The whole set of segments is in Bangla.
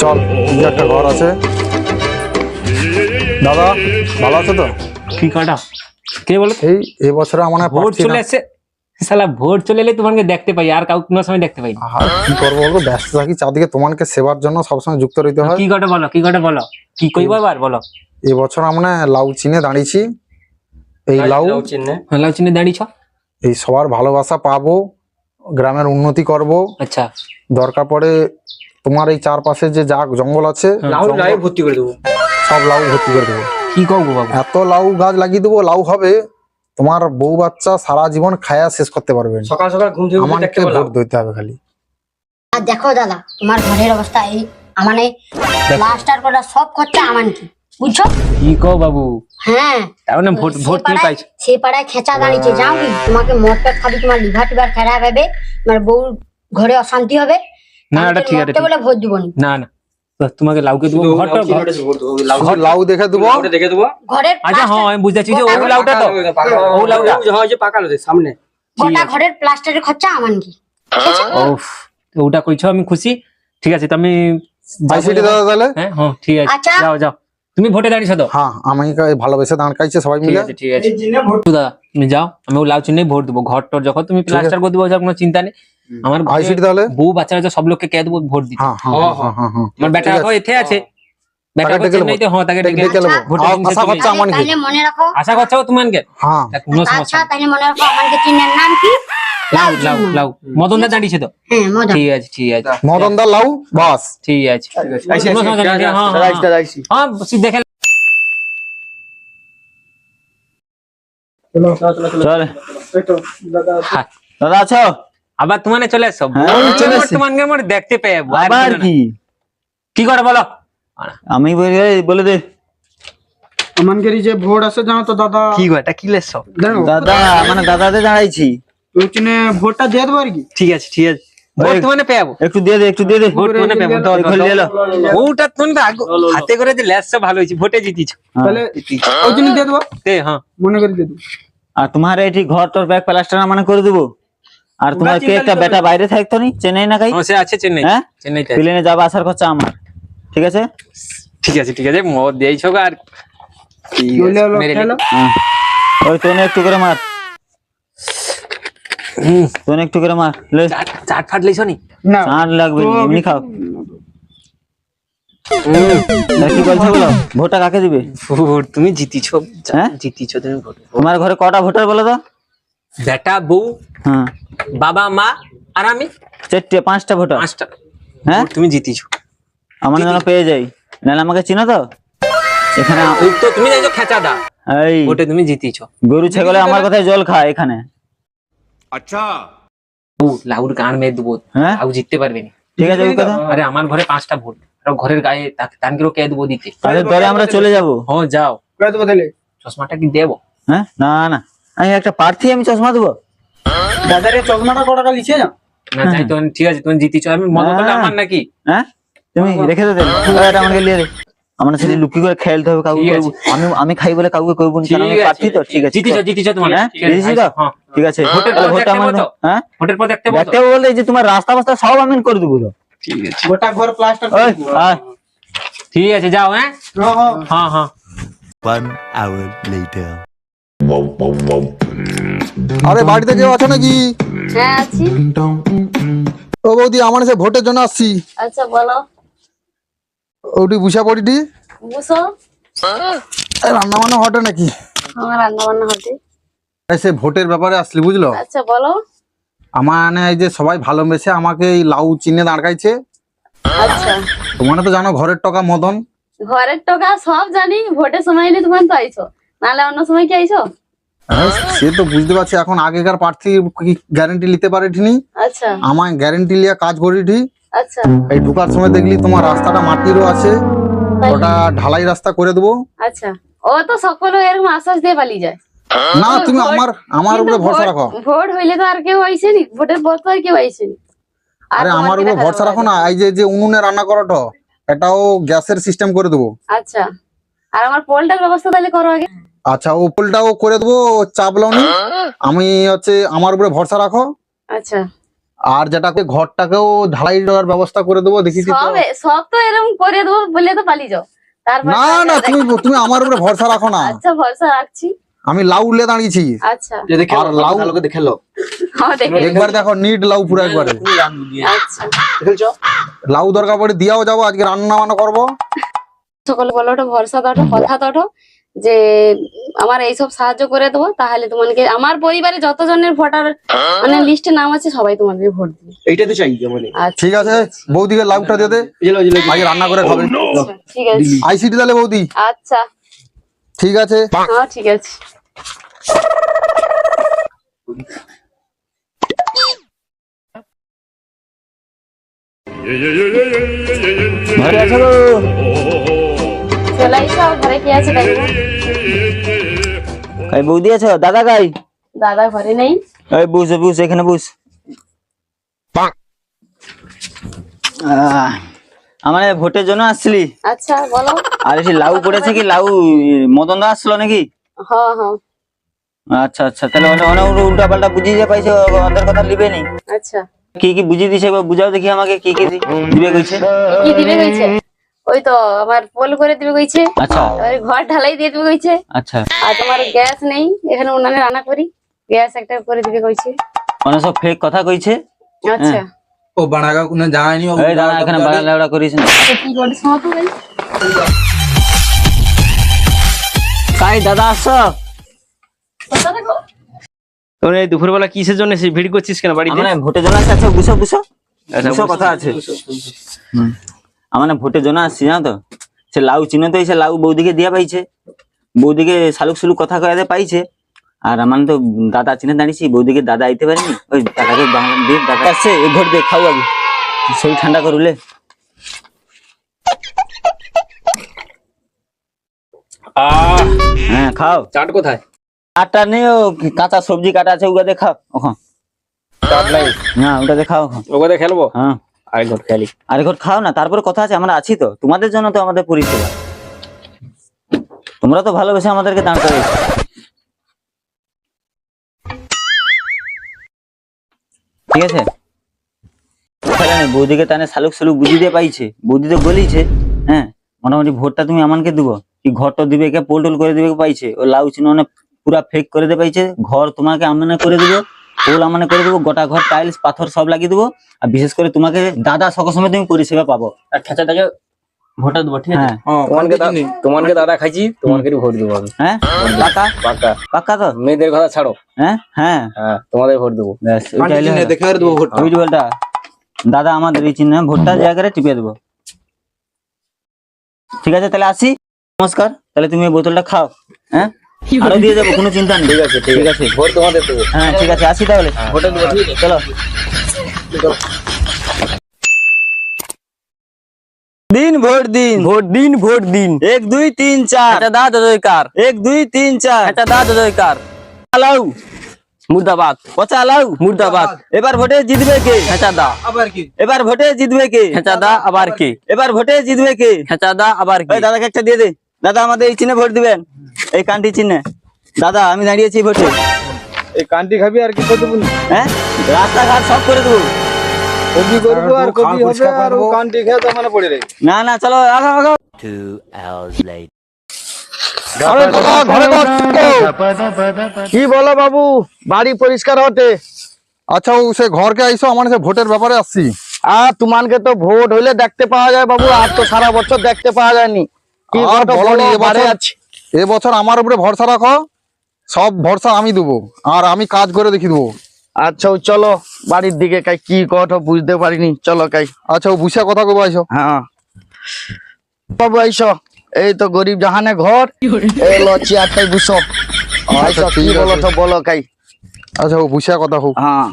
চল একটা ঘর আছে। দাদা ভালো আছো তো? কি কাটা? কে বলো? এই এই বছরে আমার ভোট চলে আসছে শালা ভোট চলে এলে তোমাকে দেখতে পাই আর কাউ কোনো সময় দেখতে পাই না। আর কি করব বলব ব্যস্ত থাকি চারদিকে তোমাকে সেবার জন্য সবসময় যুক্ত রইতে হয়। কি কটা বলো কি কটা বলো? কি কইবো আবার বলো? এই বছর আমরা লাউ চিনে দাঁড়িয়েছি। এই লাউ চিনে? লাউ চিনে দাঁড়িয়েছ। এই সবার ভালোবাসা পাবো। গ্রামের উন্নতি করব। আচ্ছা। দরকার পড়ে তোমার এই চারপাশে যে যা জঙ্গল আছে লাউ লাউ ভর্তি করে দেবো। সব লাউ ভর্তি করে দেবো। কি করব বাবু? এত লাউ গাছ লাগিয়ে দেবো লাউ হবে। তোমার বউ বাচ্চা সারা জীবন খায়া শেষ করতে পারবে। সকাল সকাল ঘুম থেকে উঠে আমাকে ভোট দিতে হবে খালি। আর দেখো দাদা তোমার ঘরের অবস্থা এই আমানে প্লাস্টার করা সব খরচা আমান কি বুঝছ? কি কো বাবু? হ্যাঁ। তার মানে ভোট ভোট তুমি পাইছো সে পাড়ায় খেঁচা দাঁড়িয়েছে যাও কি তোমাকে মদ পেট খাবি তোমার লিভার টিভার খারাপ হবে তোমার বউ ঘরে অশান্তি হবে। না এটা ঠিক আছে বলে ভোট দিব নি। না না। তোমাকে লাউকে দেবো ঘরটা ঘর- লাউ দেখে দেবো? দেখে দেবো? ঘরের আচ্ছা হ্যাঁ আমি বুঝতেছি যে ওই লাউটা তো। পাকা ও লাউটা। ওই যে হয় যে পাকা সামনে। গোটা ঘরের প্লাস্টারের খরচা আমান কি ওফ ওটা কইছো আমি খুশি। ঠিক আছে তো আমি যাব আইসিটি যখন- দাদা তাহলে। হ্যাঁ হ্যাঁ ঠিক আছে। আচ্ছা। যাও যাও। তুমি ভোটে দাঁড়িয়েছো তো হ্যাঁ আমি কা- ভালোবেসে দাঁড় কাইছে সবাই ঠিক মিলে আছে ঠিক আছে। দাদা তুমি যাও আমি ও লাউ চিনে ভোট দেবো ঘর টর যখন তুমি প্লাস্টার করে দেবো কোনো চিন্তা নেই। আমার ঘরে আইসিটি তাহলে? বউ বাচ্চারা সব লোককে কে দেবো ভোট দিতে। হ্যাঁ হ্যাঁ হ্যাঁ, আমার বেটা ঠিক এখন এতে আছে। আশা করছে। আমার তোমাকে? হ্যাঁ। কোনো সমস্যা আচ্ছা তাহলে মনে রাখো আমাকে চিনের নাম কি? লাউ লাউ লাউ। মদন দা দাঁড়িয়েছে তো? হ্যাঁ ঠিক আছে ঠিক আছে। মদন দা লাউ বাস। ঠিক আছে। হ্যাঁ, হ্যাঁ, দেখে। দাদা আছো। আবার তোমানে চলে তোমাকে মোর দেখতে পেয়ে আবার কি? কি করে বলো? আমি বলি বলে দে। আমানকেরি যে ভোট আছে জানো তো দাদা? কি গো এটা কি লেছো দাদা মানে দাদাতে দাঁড়াইছি ওইখানে ভোটটা দিয়ে দেবো আর কি? ঠিক আছে ঠিক আছে। একটু দিয়ে দে একটু দিয়ে দে। ওটা তুমি হাতে করে যে ভালো হয়েছে ভোটে জিতিছ। হ্যাঁ। তাহলে ওই জন্য দিয়ে দেবো? তে হ্যাঁ। মনে করে দিয়ে দেবো। আর তোমার এটি ঘর তোর ব্যাগ প্লাস্টার মানে করে দেবো? আর তোমার কে একটা বেটা বাইরে থাকতো নি? চেন্নাই না খাই ও, সে আছে চেন্নাই। হ্যাঁ? চেন্নাইতে। প্লেনে যাবা আসার খরচা আমার। ঠিক আছে? ঠিক আছে ঠিক আছে। মদ দিয়েছ আর। হ্যাঁ। ওই তোনে একটু করে মার। তোনে একটু করে মার লে। চাট চাট ফাট নি? না। চাঁদ লাগবে এমনি খাও। কি বলছো বলো ভোটটা কাকে দিবে? ভোট তুমি জিতিছো হ্যাঁ? জিতিছো তুমি ভোট। তোমার ঘরে কটা ভোটার বলো তো? বেটা বউ হ্যাঁ। বাবা মা আর আমি। চারটে পাঁচটা ভোটার? পাঁচটা। হ্যাঁ? তুমি জিতিছো। আমার যেন পেয়ে যাই। নাহলে আমাকে চিনো তো? এখানে তো তুমি জানো খেচা দা। এই। ভোটে তুমি জিতিছো। গরু ছাগলে আমার কথায় জল খায় এখানে। ও লাউর গান মেয়ে দেবো। হ্যাঁ? লাউ জিততে পারবে না। ঠিক আছে ওই কথা। আরে আমার ঘরে পাঁচটা ভোট আর ঘরের গায়ে তানকেও কে দেবো দিতে? তাহলে দলে আমরা চলে যাব। হ্যাঁ যাও। করে দেবো তাহলে। চশমাটা কি দেবো? হ্যাঁ? না না। আমি একটা প্রার্থী আমি চশমা দেবো। দাদার এই চশমাটা কত টাকা লিখে না না যাই তো ঠিক আছে তুমি জিতিছো। আমি মনে করলে হ্যাঁ। আমার নাকি? হ্যাঁ? তুমি রেখে দে তাহলে। এটা আমাকে নিয়ে দে। আমরা সেটা লুকি করে খেলতে হবে কাউকে আমি আমি খাই বলে কাউকে করব না কারণ আমি প্রার্থী তো ঠিক আছে। জিতিছো জিতিছো তোমার হ্যাঁ? ঠিক আছে, জিতেছি তো হ্যাঁ। ঠিক আছে। আমার হ্যাঁ? ভোটের পর দেখতে দেখতে তো? বলতে যে তোমার রাস্তা ফাস্তা সব আমি করে দেবো তো। ঠিক আছে। গোটা ঘর প্লাস্টার ওই আয়। ঠিক আছে যাও হ্যাঁ? হ্যাঁ হ্যাঁ। One hour later. আরে বাড়িতে কেউ আছো নাকি? হ্যাঁ আছি। ও বৌদি আমার সে ভোটের জন্য আসছি। আচ্ছা বলো। ওটি বুঝা পড়িটি রান্না বান্না হটে নাকি? রান্না বান্না হতে। সে ভোটের ব্যাপারে আসলি বুঝলো? আচ্ছা বলো। আমার এই যে সবাই ভালোবেসে আমাকে এই লাউ চিনে দাঁড়াইছে আচ্ছা। তোমার তো জানো ঘরের টকা মদন। ঘরের টাকা সব জানি ভোটের সময় এলে তোমার তো আইছো। নাহলে অন্য সময় কি আইছো? সে তো বুঝতে পারছি এখন আগেকার প্রার্থী কি গ্যারেন্টি নিতে পারে ঠিনি আচ্ছা। আমায় গ্যারেন্টি লিয়ে কাজ করিটি আচ্ছা। এই ঢুকার সময় দেখলি তোমার রাস্তাটা মাটিরও আছে ওটা ঢালাই রাস্তা করে দেবো। আচ্ছা। ও তো সকলে এরকম আশ্বাস দিয়ে পালিয়ে যায়। না তুমি আমার আমার উপরে ভরসা রাখো। ভোট হইলে তো আর কেউ আইসেনি ভোটের পর তো আর কেউ আইসেনি আর আরে আমার উপরে ভরসা রাখো না। এই যে যে উনুনে রান্না করাটা এটাও গ্যাসের সিস্টেম করে দেবো। আচ্ছা। আর আমার পোলটার ব্যবস্থা তাহলে করো আগে। আচ্ছা ও পোলটাও করে দেবো ও চাপ লাউনি আমি হচ্ছে আমার উপরে ভরসা রাখো। আচ্ছা। আর যেটাকে ঘরটাকেও ঢালাই দেওয়ার ব্যবস্থা করে দেবো দেখি তো সব সব তো এরকম করে দেবো বলে তো পালিয়ে যাও। না না তুমি তুমি আমার উপরে ভরসা রাখো না। আচ্ছা ভরসা রাখছি। আমি লাউ উল্লে দাঁড়িয়েছি। আচ্ছা। আর লাউ- দেখে লো। হ্যাঁ একবার দেখো নিট লাউ পুরো একবারে। আচ্ছা। লাউ দরকার পড়ে দিয়াও যাব আজকে রান্না বান্না করব। সকলে বলো ওটা ভরসা দাও কথা দাও যে আমার এইসব সাহায্য করে দেবো তাহলে তোমাকে আমার পরিবারে যতজনের ভোটার মানে লিস্টে নাম আছে সবাই তোমাদের ভোট দিবে এইটা তো চাই মানে আচ্ছা ঠিক আছে বৌদিকে লাউটা দিয়ে দে জেলো জেলো আজকে রান্না করে খাবে আচ্ছা, ঠিক আছে আইসিটি তাহলে বৌদি আচ্ছা ঠিক আছে হ্যাঁ ঠিক আছে ঘরে আছো? চলে আইসো ঘরে কি আছে দেখব কাই বৌদি আছো? দাদা কাই? দাদা ঘরে নেই। এই বুঝ বুঝ এখানে বুঝ আমার ভোটের জন্য আসছিলি? আচ্ছা বলো। আর এসে লাউ পড়েছে কি? লাউ মদন দা আসলো নাকি? হ্যাঁ হ্যাঁ আচ্ছা আচ্ছা তাহলে অনেক অনেক উল্টা পাল্টা বুঝিয়ে দিয়ে পাইছে ওদের কথা লিবে নি। আচ্ছা। কি কি বুঝিয়ে দিছে বুঝাও দেখি আমাকে কি কি দিবে কইছে? কি দিবে কইছে? ওই তো আমার পোল করে দিবে কইছে। আচ্ছা। ঘর ঢালাই দিয়ে দিবে কইছে। আচ্ছা। আর তোমার গ্যাস নেই এখানে উনানে রান্না করি। গ্যাস একটা করে দিবে কইছে। অনেক সব ফেক কথা কইছে? আচ্ছা। ও বানাগা কোনো যায়নি ও এই দাদা এখানে বাড়া লাউড়া করিস না। কি করে সমাপ্ত ভাই কাই দাদা দেখো তোর এই দুপুরবেলা কিসের জন্য এসে ভিড় করছিস কেন বাড়িতে? ভোটের জন্য আচ্ছা বুঝো বুঝো আচ্ছা, কথা আছে। আমার না ভোটের জন্য আসছি জানো তো? সে লাউ চিনো তো সে লাউ বৌদিকে দিয়া পাইছে। বৌদিকে শালুক সুলুক কথা কয়াতে পাইছে। আর আমার তো দাদা চিনে দাঁড়িয়েছি বৌদিকে দাদা আইতে পারিনি। ওই দাদাকে দিয়ে দাদা আসছে এই ভোট দিয়ে খাও আগে। শরীর ঠান্ডা করুলে হ্যাঁ খাও। চাট কোথায়? আটটা নেই ও কাঁচা সবজি কাটা আছে ওগুলো খাও। ওখান। চাট নাই? না ওটাতে খাও। ওখান ওখানে খেলব? হ্যাঁ। খাও না, তারপরে কথা আছে, আমরা আছি তো। তোমাদের জন্য তো আমাদের পরিষেবা। তোমরা তো ভালোবেসে আমাদেরকে দাঁড় করে ঠিক আছে? বৌদিকে তানে শালুক শালুক বুঝিয়ে দিয়ে পাইছে। বৌদি তো বলিছে হ্যাঁ মোটামুটি ভোটটা তুমি আমানকে দিব। কি ঘরটা দিবে কে পোলটোল করে দিবে পাইছে। ও লাউ চিনো না পুরা ফেক করে দিয়ে পাইছে। ঘর তোমাকে আমানে করে দিব। পোল আমানে করে দেবো গোটা ঘর টাইলস পাথর সব লাগিয়ে দেবো। আর বিশেষ করে তোমাকে দাদা সকল সময় তুমি পরিষেবা পাবো। আর খেঁচাটাকে ভোটটা দেবো ঠিক আছে? হ্যাঁ তোমাকে দাদা খাইছি তোমাকে ভোট দেবো আমি। হ্যাঁ? পাকা? তো? মেয়েদের কথা ছাড়ো। হ্যাঁ? হ্যাঁ। হ্যাঁ তোমাদের ভোট দেবো। দেখে ভোট দাদা আমাদের এই চিহ্ন ভোটটা জায়গায় টিপে দেবো। ঠিক আছে তাহলে আসি। নমস্কার তাহলে তুমি এই বোতলটা খাও। হ্যাঁ? আরও দিয়ে দেবো কোনো চিন্তা নেই। ঠিক আছে ঠিক আছে। ভোট তোমাদের দেবো। হ্যাঁ ঠিক আছে আসি তাহলে। ভোটে দেবো ঠিক আছে। চলো। দিন ভোট দিন। ভোট দিন ভোট দিন। এক দুই তিন চার। এটা দা জয়কার এক দুই তিন চার। এটা দা জয়কার লাউ মুর্দাবাদ। পচা লাউ মুর্দাবাদ। এবার ভোটে জিতবে কে? হেঁচা দা আবার কি? এবার ভোটে জিতবে কে? হেঁচা দা আবার কে? এবার ভোটে জিতবে কে? হেঁচা দা আবার কে? ওই দাদাকে একটা দিয়ে দে। দাদা আমাদের এই চিহ্নে ভোট দিবেন? এই কান্টি চিহ্নে দাদা আমি দাঁড়িয়েছি ভোটে। এই কান্টি খাবি আর কি করে বলি হ্যাঁ? রাস্তাঘাট সব করে দেবো। কবি করব আর কবি হবে আর ও কান্টি খেয়ে তো মানে পড়ে রে। না না চলো আগাও আগাও। Two hours later. ঘরে কর। কি বলো বাবু বাড়ি পরিষ্কার হতে। আচ্ছা ও সে ঘরকে আইসো আমার সে ভোটের ব্যাপারে আসছি। আর তোমাকে তো ভোট হইলে দেখতে পাওয়া যায় বাবু আর তো সারা বছর দেখতে পাওয়া যায়নি। আর বলো, এবছর- বাড়ি আছে। এবছর আমার উপরে ভরসা রাখো সব ভরসা আমি দেবো আর আমি কাজ করে দেখি দেবো। আচ্ছা চলো বাড়ির দিকে কাই কি কঠ বুঝতে পারিনি চলো কাই। আচ্ছা ও বুঝে কথা কবে আইসো। হ্যাঁ। বাবু আইসো এই তো গরিব জাহানে ঘর এই লো চেয়ারটাই বুঝো আইসো কি বলো। তো বলো কাই। আচ্ছা ও বুঝে কথা হোক। হ্যাঁ।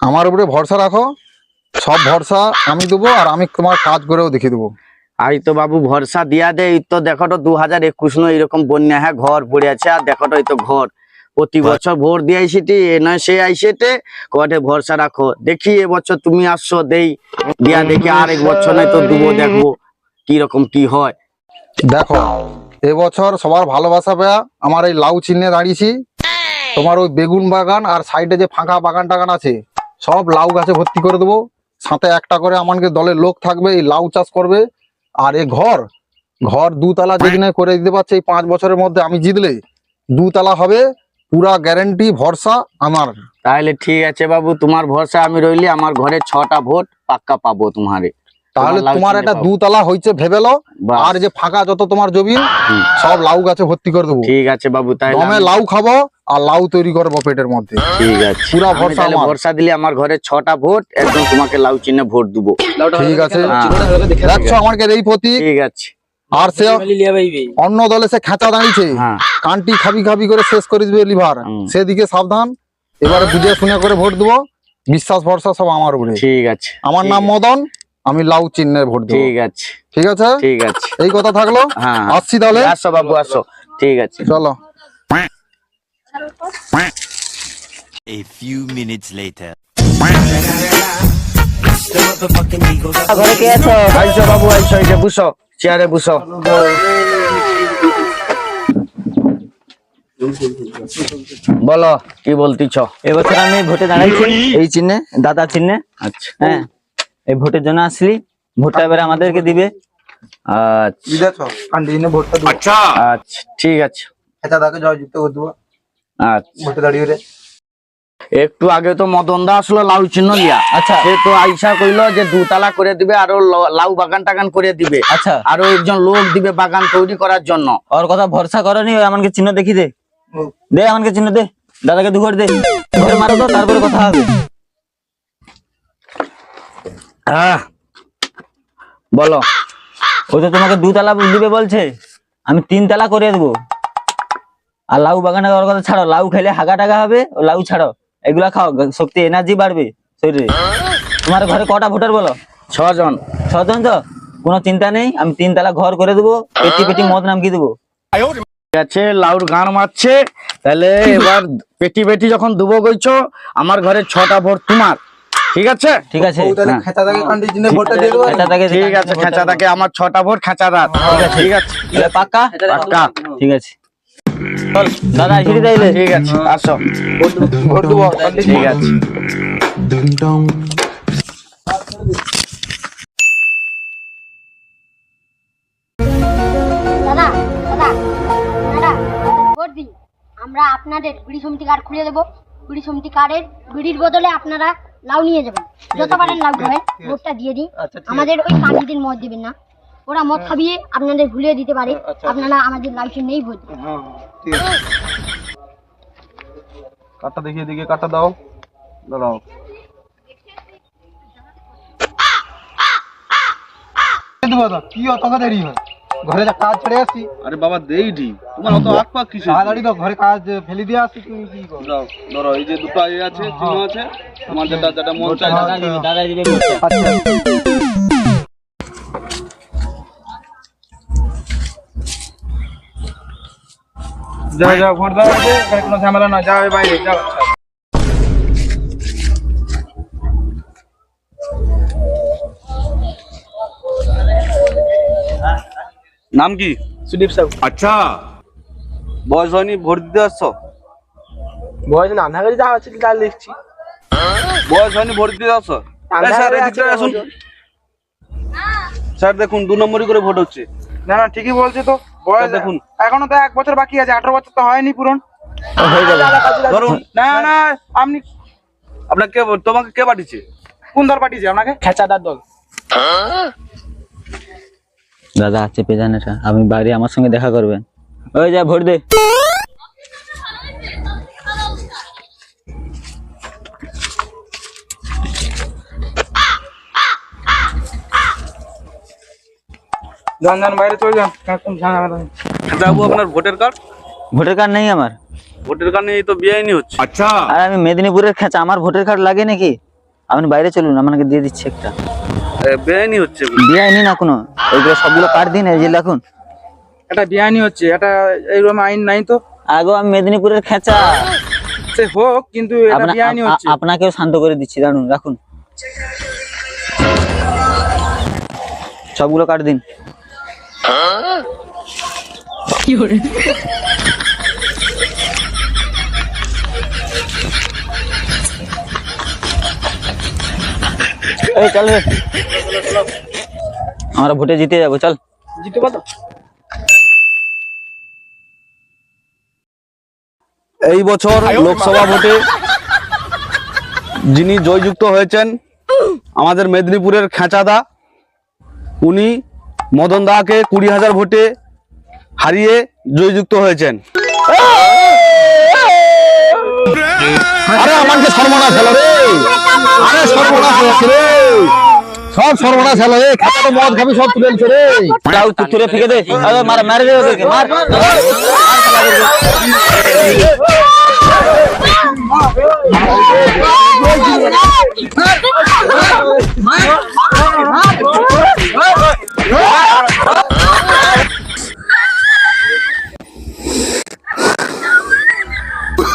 আমার উপরে ভরসা রাখো সব ভরসা আমি দেবো আর আমি তোমার কাজ করেও দেখিয়ে দেবো। আই তো বাবু ভরসা দিয়া দে তো দেখো তো দু হাজার একুশ নয় এরকম বন্যা হ্যাঁ ঘর পড়ে আছে আর দেখো তো এই তো ঘর। প্রতি বছর ভোট দিয়ে আইসিটি এ নয় সে আইসেটে কটে ভরসা রাখো। দেখি এবছর তুমি আসছো দেই দিয়া দেখি আর এক বছর নয় তো দুবো দেখব কি রকম কি হয়। দেখো এবছর সবার ভালোবাসা পেয়া আমার এই লাউ চিহ্নে দাঁড়িয়েছি। তোমার ওই বেগুন বাগান আর সাইডে যে ফাঁকা বাগান টাগান আছে সব লাউ গাছে ভর্তি করে দেবো। সাথে একটা করে আমাকে দলের লোক থাকবে এই লাউ চাষ করবে। আর এ ঘর ঘর দুতলা যেদিনে করে দিতে পারছে এই পাঁচ বছরের মধ্যে আমি জিতলে, দুতলা হবে, পুরা গ্যারেন্টি ভরসা আমার। তাহলে ঠিক আছে বাবু, তোমার ভরসা আমি রইলি, আমার ঘরে ছটা ভোট পাক্কা পাবো তোমারে। তাহলে তোমার একটা। দুতলা হয়েছে ভেবেলো বাস, আর যে ফাঁকা যত তোমার জমি সব লাউ গাছে ভর্তি করে দেবো। ঠিক আছে বাবু তাই আমি- লাউ খাব আর লাউ তৈরি করব পেটের মধ্যে। ঠিক আছে। পুরা ভরসা আমার। ভরসা দিলে আমার ঘরে ছটা ভোট একদম তোমাকে লাউ চিনে ভোট দেবো। ঠিক আছে। হ্যাঁ। দেখছ আমাকে এই প্রতীক ঠিক আছে। আর সে অন্য দলে সে খেঁচা দাঁড়িয়েছে। হ্যাঁ। কানটি খাবি খাবি করে শেষ করে দিবে লিভার। সেদিকে সাবধান। এবারে বুঝে শুনে করে ভোট দেবো। বিশ্বাস ভরসা সব আমার উপরে। ঠিক আছে। আমার নাম মদন। আমি লাউ চিহ্নে ভোট দেবো। ঠিক আছে। ঠিক আছে? ঠিক আছে। এই কথা থাকল? হ্যাঁ আসছি তাহলে? আসো বাবু আসো। ঠিক আছে। চলো। A few minutes later. ঘরে কে আছো? আইসো বাবু আইসো এই যে বুসো চেয়ারে বুসো। বলো কি বলতিছ? এবছর আমি ভোটে দাঁড়াইছি। এই চিহ্নে? দাদা চিহ্নে? আচ্ছা। হ্যাঁ। এই ভোটের জন্য আসলি? ভোটটা এবারে আমাদেরকে দিবে। আচ্ছা। দেবো আচ্ছা। ঠিক আছে। আচ্ছা রে। একটু আগে তো মদন দা আসলো লাউ চিহ্ন লিয়া আচ্ছা। সে তো আইসা কইলো যে দুতলা করে দিবে আরও ল- লাউ বাগান টাগান করে দিবে। আচ্ছা। আরও একজন লোক দিবে বাগান তৈরি করার জন্য। ওর কথা ভরসা করনি আমাকে চিহ্ন দেখি দে। দে আমাকে চিহ্ন দে। দাদাকে দু ঘর দে। ঘরে মারো তো তারপরে কথা হবে। হ্যাঁ বলো। ও তো তোমাকে দুতলা দিবে বলছে। আমি তিন তালা করে দেবো। আর লাউ বাগানে ওর কথা ছাড়ো লাউ খেলে হাগা টাগা হবে ও লাউ ছাড়ো। এগুলা খাও শক্তি এনার্জি বাড়বে শরীরে। তোমার ঘরে কটা ভোটার বলো? ছজন। ছজন তো? কোনো চিন্তা নেই আমি তিন তালা ঘর করে দেবো পেটি পেটি মদ নাম কি দেবো। আছে লাউর গান মারছে তাহলে এবার পেটি পেটি যখন দুবো গইছো আমার ঘরে ছটা ভোট তোমার। ঠিক আছে? ঠিক আছে। এটা তাকে ঠিক আছে খেঁচা থাকে আমার ছটা ভোট খেঁচা রাত ঠিক আছে পাক্কা? পাক্কা। ঠিক আছে। চল দাদা এসে তাইলে ঠিক আছে আসো। ভোট দেবো ঠিক আছে। দাদা দাদা দাদা ভোট দিন। আমরা আপনাদের বিড়ি সমিতি কার্ড খুলে দেবো। বিড়ি সমিতি কার্ডের বিড়ির বদলে আপনারা লাউ নিয়ে যাবেন। যত পারেন লাউ খাবেন ভোটটা দিয়ে দিন। আমাদের ওই কান্ডিদের মদ দিবেন না। ওরা মদ খাবিয়ে আপনাদের ভুলিয়ে দিতে পারে। আপনারা আমাদের লাউ নেই ভোট হ্যাঁ কাটটা দেখিয়ে দিকে কাটটা দাও। দাঁড়াও। কি অত দেরি হয়? ঘরে যা কাজ ছেড়ে আসি আরে বাবা দেই ঠিক তোমার অত আগ পাক কিসে তাড়াতাড়ি তো ঘরে কাজ ফেলে দিয়ে আসি তুমি কি করো? দাও ধরো এই যে দুটো এ আছে চিহ্ন আছে তোমার যেটা যেটা মন চাই দাদা দিবে দাদা দিবে। ভোটটা। আচ্ছা। যাও যাও ভোট দাও কোনো ঝামেলা নয় যাও বাইরে যাও। নাম কি? সুদীপ সাহু। আচ্ছা। বয়স হয়নি ভোট দিতে আসছো বয়স না আধার কাছে যা আছে তা লিখছি বয়স হয়নি ভোট দিতে আসছো এই স্যার এদিকটা আসুন। স্যার দেখুন দু নম্বরই করে ভোট হচ্ছে। না না ঠিকই বলছে তো বয়স দেখুন। এখনও তো এক বছর বাকি আছে আঠারো বছর তো হয়নি পূরণ। ধরুন। না না আপনি আপনার কে তোমাকে কে পাঠিয়েছে? কোন দল পাঠিয়েছে আপনাকে? খেচাদার দল। দাদা আছে পেজানেটা আপনি বাইরে আমার সঙ্গে দেখা করবেন ওই যা ভোট দে। যান যান বাইরে চলে যান। কোন ঝামেলা? নেই। বাবু আপনার ভোটের কার্ড? ভোটার কার্ড নেই আমার। ভোটের কার্ড নিয়ে তো বেআইনি হচ্ছে। আচ্ছা। আর আমি মেদিনীপুরের খেঁচা আমার ভোটার কার্ড লাগে নাকি? আপনি বাইরে চলুন আপনাকে দিয়ে দিচ্ছি একটা। বেআইনি হচ্ছে দিয়ে আইনি না কোনো ওইগুলো সবগুলো কার্ড দিন? এই যে রাখুন এটা বিয়ানি হচ্ছে এটা এইরকম আইন নাই তো? আগেও আমি মেদিনীপুরের খেঁচা। সে হোক কিন্তু এটা আপ- হচ্ছে। আপনাকেও শান্ত করে দিচ্ছি দাঁড়ুন রাখুন। সবগুলো কাট দিন? এই চল রে। আমরা ভোটে জিতে যাব চল। জিতে পাতো এই বছর লোকসভা ভোটে যিনি জয়যুক্ত হয়েছেন আমাদের মেদিনীপুরের খেঁচাদা উনি মদন দাকে কুড়ি হাজার ভোটে হারিয়ে জয়যুক্ত হয়েছেন। আরে আমাকে সর্বনাশ হলো রে। আরে সর্বনাশ হচ্ছে রে? সব সর্বনাশ হলো রে। খাতাটা মদ খাবি সব তুলে নিচ্ছে রে। লাউ তুই তুলে ফেঁকে দে। আরে মার মারে দে ওদেরকে মার।